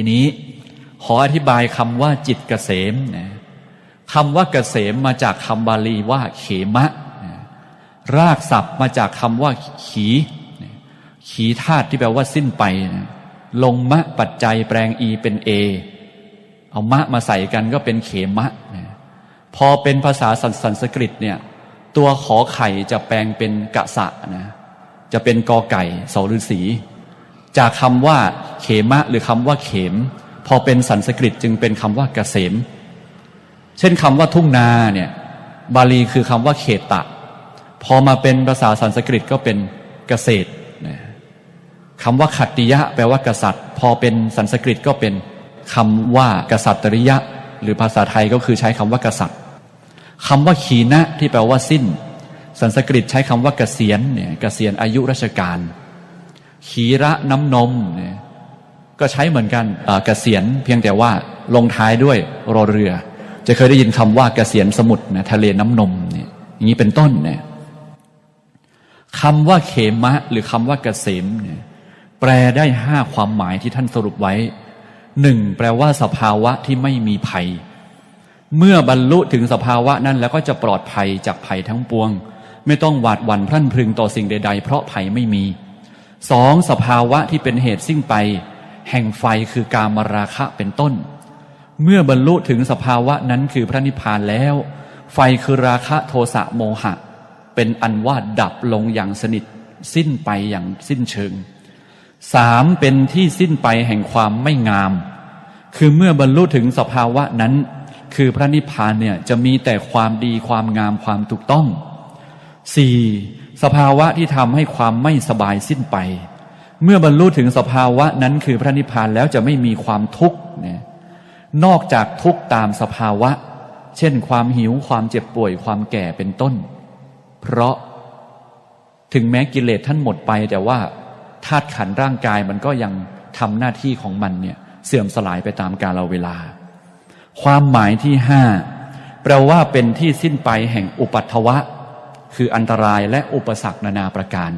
ทีนี้ขออธิบายคำว่าจิตเกษมนะคำว่าเกษมมาจากคำบาลีว่าเขมะนะรากศัพท์มาจากคำว่า ขีนะขีธาตุที่แปลว่าสิ้นไปนะลงมะปัจจัยแปลงอีเป็นเอ เอามะมาใส่กันก็เป็นเขมะนะพอเป็นภาษาสันสนสกฤตเนี่ย ตัวขอไข่จะแปลงเป็นกะสะนะ จะเป็นกอไก่เสาฤาษี จากคำว่าเขมะหรือคำว่าเขม พอเป็นสันสกฤตจึงเป็นคำว่าเกษม เช่นคำว่าทุ่งนาเนี่ยบาลีคือคำว่าเขตตะ พอมาเป็นภาษาสันสกฤตก็เป็นเกษตรคำว่าขัตติยะ แปลว่ากษัตริย์ พอเป็นสันสกฤตก็เป็นคำว่ากษัตริยะ หรือภาษาไทยก็คือใช้คำว่ากษัตริย์คำว่าขีนะที่แปลว่าสิ้น สันสกฤตใช้คำว่าเกษียณเนี่ยเกษียณอายุราชการ ขีระน้ำนมเนี่ยก็ใช้เหมือนกันเอ่อเกษียณเพียงแต่ว่าลงท้ายด้วยรอเรือ จะเคยได้ยินคำว่าเกษียณสมุทรนะทะเลน้ำนมเนี่ยอย่างนี้เป็นต้นเนี่ยคำว่าเขมะ หรือคำว่าเกษมเนี่ยแปลได้ห้าความหมายที่ท่านสรุปไว้หนึ่งแปลว่าสภาวะที่ไม่มีภัย เมื่อบรรลุถึงสภาวะนั้นแล้วก็จะปลอดภัยจากภัยทั้งปวง ไม่ต้องหวาดหวั่นพรั่นพรึงต่อสิ่งใด ๆ เพราะภัยไม่มี สองสภาวะที่เป็นเหตุสิ้นไป แห่งไฟคือกามราคะเป็นต้น เมื่อบรรลุถึงสภาวะนั้นคือพระนิพพานแล้ว ไฟคือราคะโทสะโมหะ เป็นอันว่าดับลงอย่างสนิท สิ้นไปอย่างสิ้นเชิงสามเป็นที่สิ้นไปแห่งความไม่งาม คือเมื่อบรรลุถึงสภาวะนั้น คือพระนิพพานเนี่ยจะมีแต่ความดีความงามความถูกต้องสี่ สภาวะที่ทำให้ความไม่สบายสิ้นไป เมื่อบรรลุถึงสภาวะนั้นคือพระนิพพานแล้วจะไม่มีความทุกข์เนี่ยนอกจากทุกข์ตามสภาวะ เช่น ความหิวความเจ็บป่วยความแก่เป็นต้น เพราะถึงแม้กิเลสท่านหมดไป แต่ว่าธาตุขันร่างกายมันก็ยังทำหน้าที่ของมันเนี่ยเสื่อมสลายไปตามกาลเวลา ความหมายที่ห้าแปลว่าเป็นที่สิ้นไปแห่งอุปัตถวะ คืออันตรายและอุปสรรคนานาประการ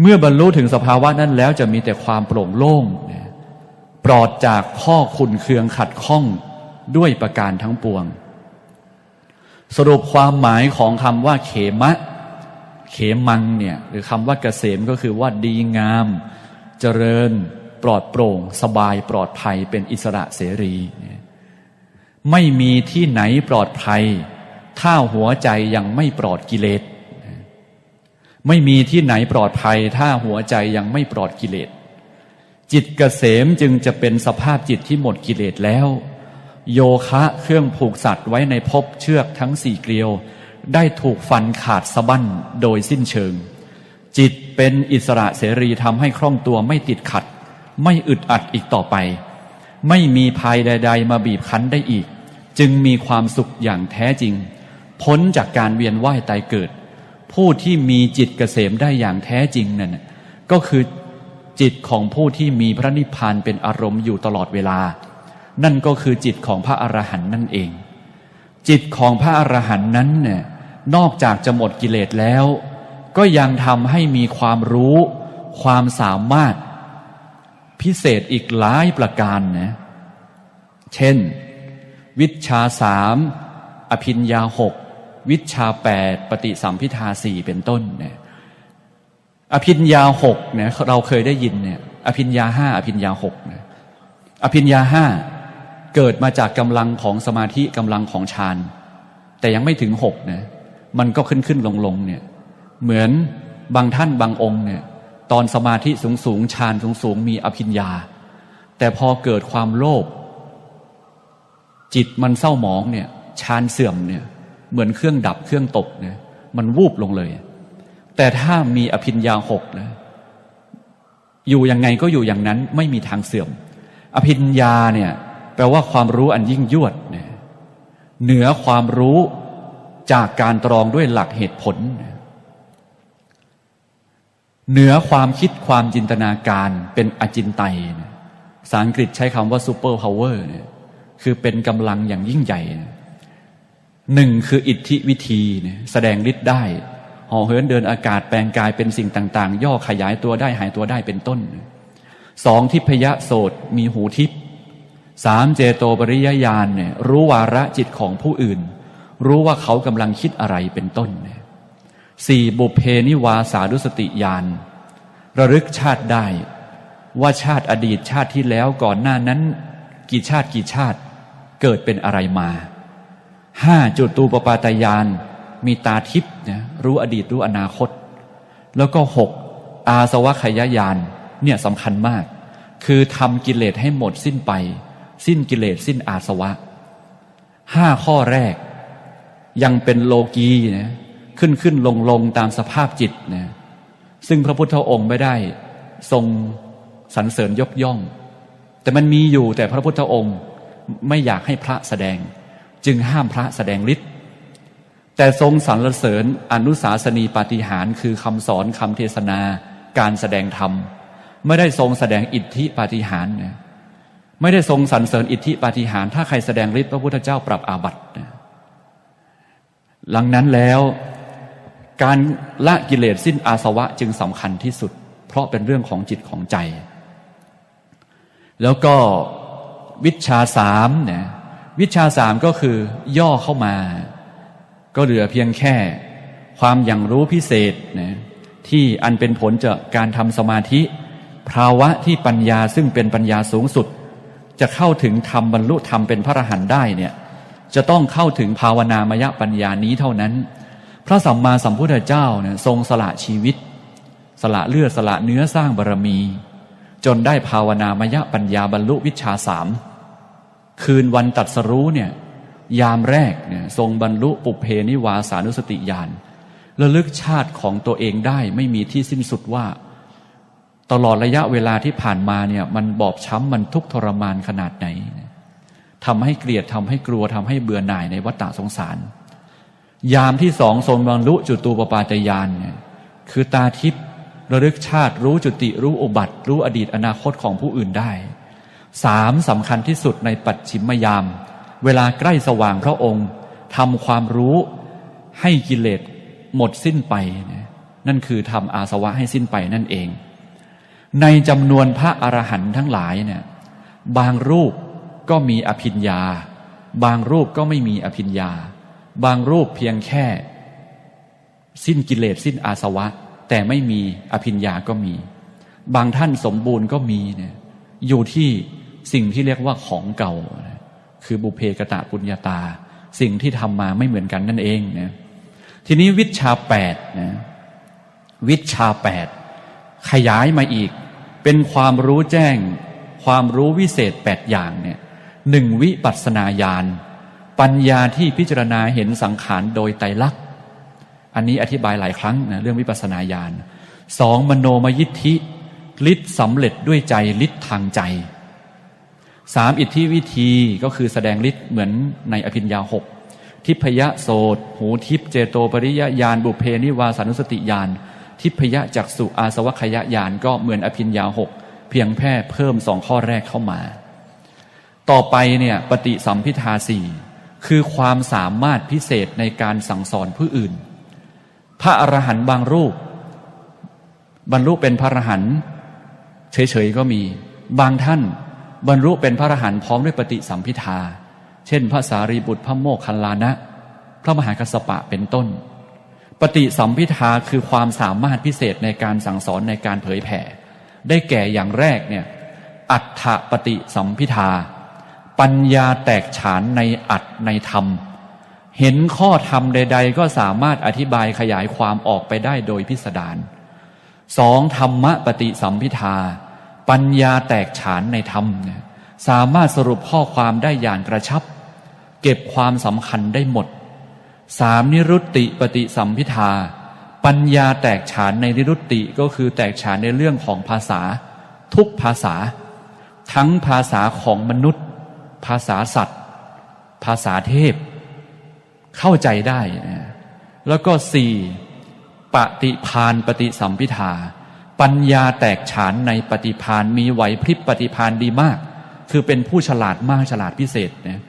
เมื่อบรรลุถึงสภาวะนั้นแล้วจะมีแต่ความโปร่งโล่ง ปลอดจากข้อขุนเคืองขัดข้องด้วยประการทั้งปวง สรุปความหมายของคำว่าเขมะ เขมังเนี่ยหรือคำว่าเกษมก็คือว่าดีงาม เจริญ ปลอดโปร่ง สบายปลอดภัยเป็นอิสระเสรี ไม่มีที่ไหนปลอดภัย ถ้าหัวใจยังไม่ปลอดกิเลส ไม่มีที่ไหนปลอดภัย ถ้าหัวใจยังไม่ปลอดกิเลส จิตเกษมจึงจะเป็นสภาพจิตที่หมดกิเลสแล้ว โยคะเครื่องผูกสัตว์ไว้ในภพเชือกทั้งสี่เกลียว ได้ถูกฟันขาดสะบั้นโดยสิ้นเชิง จิตเป็นอิสระเสรีทำให้คล่องตัวไม่ติดขัด ไม่อึดอัดอีกต่อไป ไม่มีภัยใด ๆ มาบีบคั้นได้อีก จึงมีความสุขอย่างแท้จริง พ้นจากการเวียนว่ายตายเกิด ผู้ที่มีจิตเกษมได้อย่างแท้จริงนั่นน่ะก็คือจิตของผู้ที่มีพระนิพพานเป็นอารมณ์อยู่ตลอดเวลา นั่นก็คือจิตของพระอรหันต์นั่นเอง จิตของพระอรหันต์นั้นเนี่ยนอกจากจะหมดกิเลสแล้ว ก็ยังทำให้มีความรู้ ความสามารถ พิเศษอีกหลายประการนะเช่น วิชาสามอภิญญาหก วิชาแปดปฏิสัมพิทาสี่เป็นต้นเนี่ยอภิญญาหกเนี่ยเราเคยได้ยินเนี่ยอภิญญาห้าอภิญญาหกเนี่ยอภิญญาห้าเกิดมาจากกำลังของสมาธิกำลังของฌานแต่ยังไม่ถึงหกนะมันก็ขึ้นขึ้นลงลงเนี่ยเหมือนบางท่านบางองค์เนี่ยตอนสมาธิสูงสูงฌานสูงสูงมีอภิญญาแต่พอเกิดความโลภจิตมันเศร้าหมองเนี่ยฌานเสื่อมเนี่ย เหมือนเครื่องดับเครื่องตกเนี่ยมันวูบลงเลย แต่ถ้ามีอภิญญาหกนะอยู่ยังไงก็อยู่อย่างนั้นไม่มีทางเสื่อม อภิญญาเนี่ยแปลว่าความรู้อันยิ่งยวดเนี่ยเหนือความรู้จากการตรองด้วยหลักเหตุผล เหนือความคิดความจินตนาการเป็นอจินไตยภาษาอังกฤษใช้คำว่าซูเปอร์พาวเวอร์เนี่ยคือเป็นกำลังอย่างยิ่งใหญ่ หนึ่งคืออิทธิวิธีเนี่ยแสดงฤทธิ์ได้ห่อเหินเดินอากาศแปลงกายเป็นสิ่งต่าง ๆ ย่อขยายตัวได้หายตัวได้เป็นต้นสองทิพยะโสตมีหูทิพสามเจโตปริยญาณเนี่ยรู้วาระจิตของผู้อื่น รู้ว่าเขากำลังคิดอะไรเป็นต้นสี่บุพเพนิวาสานุสติญาณระลึกชาติได้ ว่าชาติอดีตชาติที่แล้วก่อนหน้านั้น กี่ชาติกี่ชาติเกิดเป็นอะไรมา ห้าจุดตูปปาตยาน มีตาทิพย์นะรู้อดีตรู้อนาคต แล้วก็หกอาสวะขยายานเนี่ยสำคัญมาก คือทำกิเลสให้หมดสิ้นไป สิ้นกิเลสสิ้นอาสวะห้าข้อแรก ยังเป็นโลกีนะขึ้นขึ้นลงลงตามสภาพจิตนะซึ่งพระพุทธองค์ไม่ได้ทรงสรรเสริญยกย่อง แต่มันมีอยู่แต่พระพุทธองค์ไม่อยากให้พระแสดง จึงห้ามพระแสดงฤทธิ์แต่ทรงสรรเสริญอนุสาสนีปาฏิหารคือคำสอนคำเทศนา การแสดงธรรม ไม่ได้ทรงแสดงอิทธิปาฏิหารนะไม่ได้ทรงสรรเสริญอิทธิปาฏิหารถ้าใครแสดงฤทธิ์พระพุทธเจ้าปรับอาบัตินะหลังนั้นแล้วการละกิเลสสิ้นอาสวะจึงสำคัญที่สุด เพราะเป็นเรื่องของจิตของใจ แล้วก็วิชาสามเนี่ย วิชาสามก็คือย่อเข้ามา ก็เหลือเพียงแค่ ความอย่างรู้พิเศษนะที่อันเป็นผลจากการทำสมาธิ ภาวะที่ปัญญาซึ่งเป็นปัญญาสูงสุด จะเข้าถึงธรรมบรรลุธรรมเป็นพระอรหันต์ได้เนี่ยจะต้องเข้าถึงภาวนามยปัญญานี้เท่านั้น พระสัมมาสัมพุทธเจ้าเนี่ยทรงสละชีวิต สละเลือดสละเนื้อสร้างบารมี จนได้ภาวนามยปัญญาบรรลุวิชาสาม คืนวันตัดสรู้เนี่ยยามแรกเนี่ยทรงบรรลุปุเพนิวาสานุสติญาณระลึกชาติของตัวเองได้ไม่มีที่สิ้นสุดว่า ตลอดระยะเวลาที่ผ่านมาเนี่ยมันบอบช้ำมันทุกทรมานขนาดไหนทำให้เกลียดทำให้กลัวทำให้เบื่อหน่ายในวัฏฏะสงสาร ยามที่สองทรงบรรลุจุตูปปาตยานเนี่ยคือตาทิพย์ระลึกชาติรู้จุติรู้อุบัติ รู้อดีตอนาคตของผู้อื่นได้ สามสำคัญที่สุดในปัจฉิมยาม เวลาใกล้สว่างพระองค์ทำความรู้ให้กิเลสหมดสิ้นไป นั่นคือทำอาสวะให้สิ้นไปนั่นเอง ในจำนวนพระอรหันต์ทั้งหลายเนี่ยบางรูปก็มีอภิญญา บางรูปก็ไม่มีอภิญญา บางรูปเพียงแค่ สิ้นกิเลสสิ้นอาสวะ แต่ไม่มีอภิญญาก็มี บางท่านสมบูรณ์ก็มีเนี่ยอยู่ที่ สิ่งที่เรียกว่าของเก่า คือบุเพกตะปุญญาตา สิ่งที่ทำมาไม่เหมือนกันนั่นเองนะทีนี้วิชาแปดนะวิชาแปดขยายมาอีก เป็นความรู้แจ้ง ความรู้วิเศษแปดอย่างเนี่ยหนึ่งวิปัสนาญาณปัญญาที่พิจารณาเห็นสังขารโดยไตรลักษณ์อันนี้อธิบายหลายครั้งนะเรื่องวิปัสสนาญาณสองมโนมยิทธิฤทธิ์สำเร็จด้วยใจฤทธิ์ทางใจ สามอิทธิวิธีก็คือแสดงฤทธิ์เหมือนในอภิญญาหกทิพยโสตหูทิพเจโตปริยญาณบุเพนิวาสานุสติญาณทิพยจักสุอาสวัคยญาณก็เหมือนอภิญญาหกเพียงแค่เพิ่มสองข้อแรกเข้ามา ต่อไปเนี่ยปฏิสัมพิทาสี่คือความสามารถพิเศษในการสั่งสอนผู้อื่น พระอรหันต์บางรูป บรรลุเป็นพระอรหันต์เฉยๆก็มี บางท่าน บรรลุเป็นพระอรหันต์พร้อมด้วยปฏิสัมพิทา เช่น พระสารีบุตรพระโมคคัลลานะ พระมหากัสสปะเป็นต้น ปฏิสัมพิทาคือความสามารถพิเศษในการสั่งสอนในการเผยแผ่ ได้แก่อย่างแรกเนี่ยอัฏฐปฏิสัมพิทา ปัญญาแตกฉานในอัตในธรรม เห็นข้อธรรมใด ๆ ก็สามารถอธิบายขยายความออกไปได้โดยพิสดารสองธรรมปฏิสัมพิทา ปัญญาแตกฉานในธรรมเนี่ยสามารถสรุปข้อความได้อย่างกระชับ เก็บความสำคัญได้หมดสามนิรุตติปฏิสัมพิทา ปัญญาแตกฉานในนิรุตติก็คือแตกฉานในเรื่องของภาษา ทุกภาษา ทั้งภาษาของมนุษย์ ภาษาสัตว์ ภาษาเทพ เข้าใจได้แล้วก็สี่ปฏิพานปฏิสัมพิทา ปัญญาแตกฉานในปฏิพานมีไหวพริบปฏิพานดีมาก คือเป็นผู้ฉลาดมากฉลาดพิเศษนะ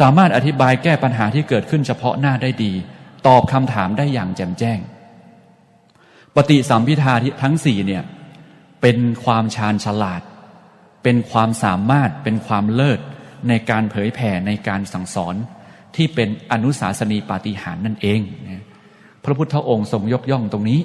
สามารถอธิบายแก้ปัญหาที่เกิดขึ้นเฉพาะหน้าได้ดี ตอบคำถามได้อย่างแจ่มแจ้ง ปฏิสัมพิทาทั้งสี่เนี่ยเป็นความชาญฉลาด เป็นความสามารถเป็นความเลิศในการเผยแผ่ในการสั่งสอนที่เป็นอนุสาสนีปาฏิหาริย์นั่นเอง พระพุทธองค์ทรงยกย่องตรงนี้